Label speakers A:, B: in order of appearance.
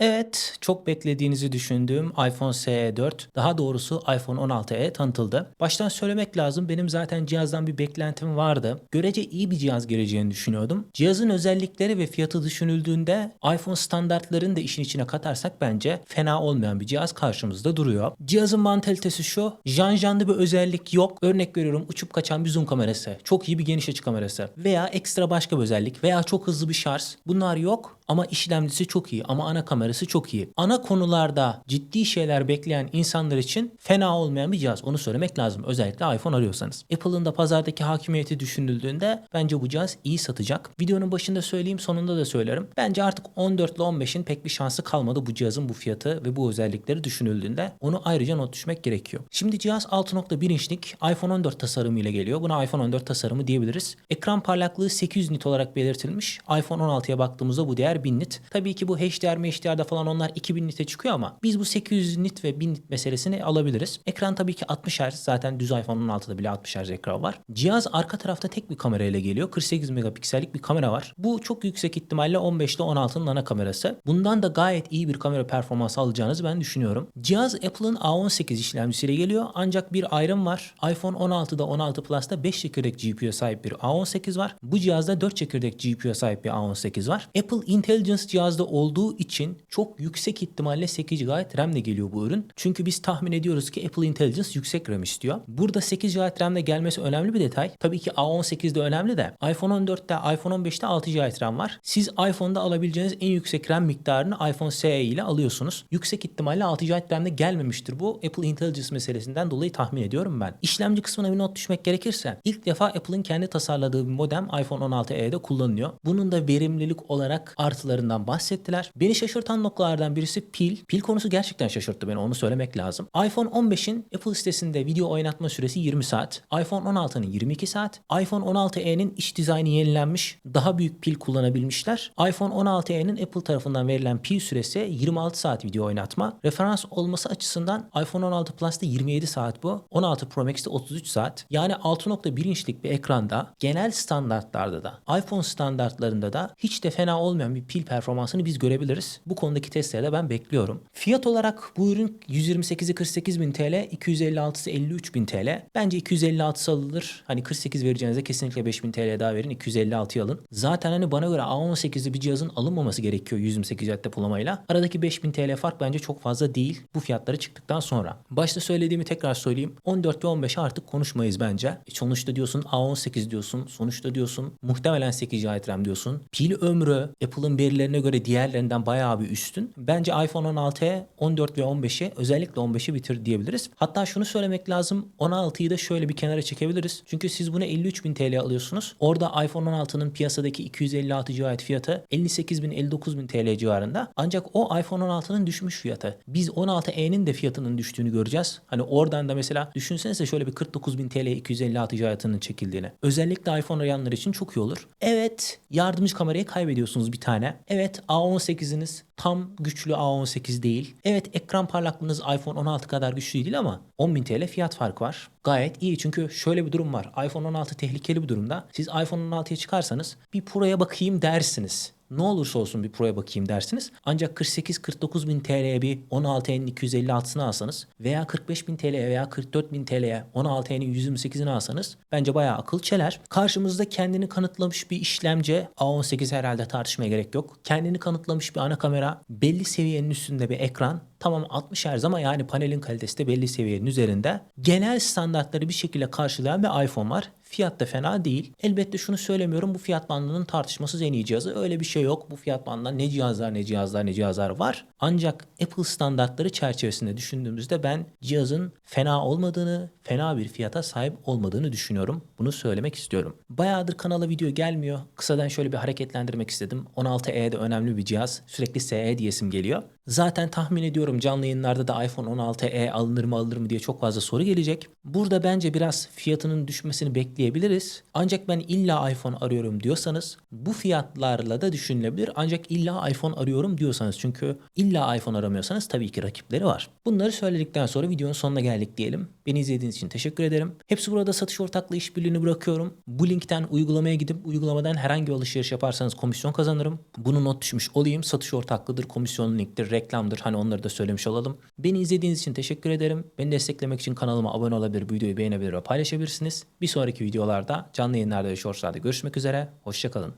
A: Evet, çok beklediğinizi düşündüğüm iPhone SE 4, daha doğrusu iPhone 16e tanıtıldı. Baştan söylemek lazım, benim zaten cihazdan bir beklentim vardı. Görece iyi bir cihaz geleceğini düşünüyordum. Cihazın özellikleri ve fiyatı düşünüldüğünde iPhone standartlarını da işin içine katarsak bence fena olmayan bir cihaz karşımızda duruyor. Cihazın mantalitesi şu, janjanlı bir özellik yok. Örnek veriyorum uçup kaçan bir zoom kamerası, çok iyi bir geniş açı kamerası veya ekstra başka bir özellik veya çok hızlı bir şarj. Bunlar yok ama işlemcisi çok iyi ama ana kamerası çok iyi. Ana konularda ciddi şeyler bekleyen insanlar için fena olmayan bir cihaz. Onu söylemek lazım. Özellikle iPhone arıyorsanız. Apple'ın da pazardaki hakimiyeti düşünüldüğünde bence bu cihaz iyi satacak. Videonun başında söyleyeyim sonunda da söylerim. Bence artık 14 ile 15'in pek bir şansı kalmadı bu cihazın bu fiyatı ve bu özellikleri düşünüldüğünde. Onu ayrıca not düşmek gerekiyor. Şimdi cihaz 6.1 inçlik iPhone 14 tasarımı ile geliyor. Buna iPhone 14 tasarımı diyebiliriz. Ekran parlaklığı 800 nit olarak belirtilmiş. iPhone 16'ya baktığımızda bu değer 1000 nit. Tabii ki bu HDR, HDR'da falan onlar 2000 nite çıkıyor ama biz bu 800 nit ve 1000 nit meselesini alabiliriz. Ekran tabii ki 60 Hz. Zaten düz iPhone 16'da bile 60 Hz ekran var. Cihaz arka tarafta tek bir kamera ile geliyor. 48 megapiksellik bir kamera var. Bu çok yüksek ihtimalle 15 ile 16'nın ana kamerası. Bundan da gayet iyi bir kamera performansı alacağınızı ben düşünüyorum. Cihaz Apple'ın A18 işlemcisiyle geliyor. Ancak bir ayrım var. iPhone 16'da 16 Plus'ta 5 çekirdek GPU'ya sahip bir A18 var. Bu cihazda 4 çekirdek GPU'ya sahip bir A18 var. Apple Intelligence cihazda olduğu için çok yüksek ihtimalle 8 GB RAM ile geliyor bu ürün. Çünkü biz tahmin ediyoruz ki Apple Intelligence yüksek RAM istiyor. Burada 8 GB RAM ile gelmesi önemli bir detay. Tabii ki A18'de önemli de iPhone 14'te, iPhone 15'te 6 GB RAM var. Siz iPhone'da alabileceğiniz en yüksek RAM miktarını iPhone SE ile alıyorsunuz. Yüksek ihtimalle 6 GB RAM ile gelmemiştir bu. Apple Intelligence meselesinden dolayı tahmin ediyorum ben. İşlemci kısmına bir not düşmek gerekirse ilk defa Apple'ın kendi tasarladığı bir modem iPhone 16e'de kullanılıyor. Bunun da verimlilik olarak artılarından bahsettiler. Beni şaşırtan noktalardan birisi pil. Pil konusu gerçekten şaşırttı beni onu söylemek lazım. iPhone 15'in Apple sitesinde video oynatma süresi 20 saat. iPhone 16'nın 22 saat. iPhone 16e'nin iç dizaynı yenilenmiş. Daha büyük pil kullanabilmişler. iPhone 16e'nin Apple tarafından verilen pil süresi 26 saat video oynatma. Referans olması açısından iPhone 16 Plus'ta 27 saat bu. 16 Pro Max'te 33 saat. Yani 6.1 inçlik bir ekranda genel standartlarda da iPhone standartlarında da hiç de fena olmayan bir pil performansını biz görebiliriz. Bu konudaki testleri de ben bekliyorum. Fiyat olarak bu ürün 128'i 48 bin TL, 256'sı 53 bin TL. Bence 256'sı alınır. Hani 48 vereceğinize kesinlikle 5000 TL daha verin. 256'yı alın. Zaten hani bana göre A18'li bir cihazın alınmaması gerekiyor 128 watt depolamayla. Aradaki 5000 TL fark bence çok fazla değil bu fiyatları çıktıktan sonra. Başta söylediğimi tekrar söyleyeyim. 14 ve 15'e artık konuşmayız bence. E sonuçta diyorsun A18 diyorsun. Sonuçta diyorsun muhtemelen 8 GB RAM diyorsun. Pil ömrü Apple'ın verilerine göre diğerlerinden bayağı bir üstün. Bence iPhone 16'ya 14 ve 15'i özellikle 15'i bitir diyebiliriz. Hatta şunu söylemek lazım. 16'yı da şöyle bir kenara çekebiliriz. Çünkü siz bunu 53.000 TL alıyorsunuz. Orada iPhone 16'nın piyasadaki 256 GB fiyatı 58.000 59.000 TL civarında. Ancak o iPhone 16'nın düşmüş fiyatı. Biz 16e'nin de fiyatının düştüğünü göreceğiz. Hani oradan da mesela düşünsenize şöyle bir 49.000 TL 256 GB'ının çekildiğini. Özellikle iPhone arayanlar için çok iyi olur. Evet yardımcı kamerayı kaybediyorsunuz bir tane. Evet A18'iniz tam güçlü A18 değil. Evet ekran parlaklığınız iPhone 16 kadar güçlü değil ama 10.000 TL fiyat farkı var. Gayet iyi çünkü şöyle bir durum var. iPhone 16 tehlikeli bir durumda. Siz iPhone 16'ya çıkarsanız bir Pro'ya bakayım dersiniz ne olursa olsun bir Pro'ya bakayım dersiniz. Ancak 48-49 bin TL'ye bir 16N'in 256'sını alsanız veya 45 bin TL'ye veya 44 bin TL'ye 16N'in 128'ini alsanız bence bayağı akıl çeler. Karşımızda kendini kanıtlamış bir işlemci A18 herhalde tartışmaya gerek yok. Kendini kanıtlamış bir ana kamera, belli seviyenin üstünde bir ekran Tamam 60 Hz ama yani panelin kalitesi de belli seviyenin üzerinde. Genel standartları bir şekilde karşılayan bir iPhone var. Fiyat da fena değil. Elbette şunu söylemiyorum bu fiyat bandının tartışmasız en iyi cihazı. Öyle bir şey yok. Bu fiyat bandında ne cihazlar ne cihazlar ne cihazlar var. Ancak Apple standartları çerçevesinde düşündüğümüzde ben cihazın fena olmadığını, fena bir fiyata sahip olmadığını düşünüyorum. Bunu söylemek istiyorum. Bayağıdır kanala video gelmiyor. Kısadan şöyle bir hareketlendirmek istedim. 16E de önemli bir cihaz. Sürekli SE diyesim geliyor. Zaten tahmin ediyorum canlı yayınlarda da iPhone 16e alınır mı alınır mı diye çok fazla soru gelecek. Burada bence biraz fiyatının düşmesini bekleyebiliriz. Ancak ben illa iPhone arıyorum diyorsanız bu fiyatlarla da düşünülebilir. Ancak illa iPhone arıyorum diyorsanız çünkü illa iPhone aramıyorsanız tabii ki rakipleri var. Bunları söyledikten sonra videonun sonuna geldik diyelim. Beni izlediğiniz için teşekkür ederim. Hepsi burada satış ortaklığı işbirliğini bırakıyorum. Bu linkten uygulamaya gidip uygulamadan herhangi bir alışveriş yaparsanız komisyon kazanırım. Bunu not düşmüş olayım. Satış ortaklığıdır, komisyon linktir, reklamdır. Hani onları da söylemiş olalım. Beni izlediğiniz için teşekkür ederim. Beni desteklemek için kanalıma abone olabilir, videoyu beğenebilir ve paylaşabilirsiniz. Bir sonraki videolarda canlı yayınlarda ve shortslarda görüşmek üzere. Hoşçakalın.